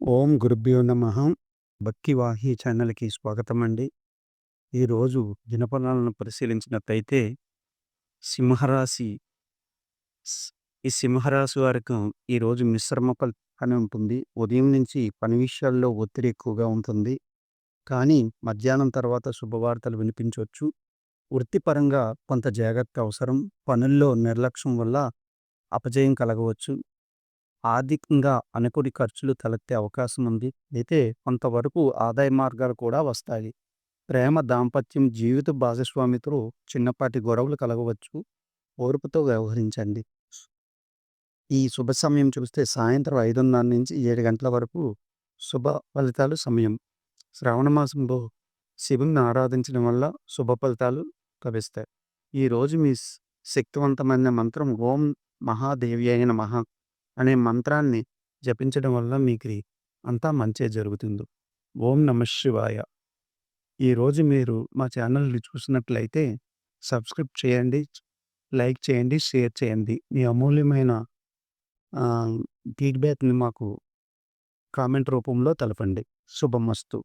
ఓం గురుభ్యో నమ. భక్తివాహి ఛానల్కి స్వాగతం అండి ఈరోజు దినఫలాలను పరిశీలించినట్టయితే సింహరాశి ఈ సింహరాశి వారికి ఈరోజు మిశ్రమ పని ఉంటుంది. ఉదయం నుంచి పని విషయాల్లో ఒత్తిడి ఎక్కువగా ఉంటుంది. కానీ మధ్యాహ్నం తర్వాత శుభవార్తలు వినిపించవచ్చు వృత్తిపరంగా కొంత జాగ్రత్త అవసరం. పనుల్లో నిర్లక్ష్యం వల్ల అపజయం కలగవచ్చు. ఆర్థికంగా అనుకుడి ఖర్చులు తలెత్తే అవకాశం ఉంది. అయితే కొంతవరకు ఆదాయ మార్గాలు కూడా వస్తాయి. ప్రేమ దాంపత్యం జీవిత భాగస్వామితో చిన్నపాటి గొడవలు కలగవచ్చు. ఓర్పుతో వ్యవహరించండి. ఈ శుభ సమయం చూస్తే సాయంత్రం ఐదున్నర నుంచి ఏడు గంటల వరకు శుభ ఫలితాలు సమయం. శ్రావణ మాసంలో శివుని ఆరాధించడం వల్ల శుభ ఫలితాలు లభిస్తాయి. ఈరోజు మీ శక్తివంతమైన మంత్రం ఓం మహాదేవి అయిన మహా అనే మంత్రాన్ని జపించడం వల్ల మీకు అంతా మంచే జరుగుతుంది. ఓం నమ శివాయ. ఈరోజు మీరు మా ఛానల్ని చూసినట్లయితే సబ్స్క్రైబ్ చేయండి లైక్ చేయండి షేర్ చేయండి. మీ అమూల్యమైన ఫీడ్బ్యాక్ని మాకు కామెంట్ రూపంలో తెలపండి. శుభమస్తు.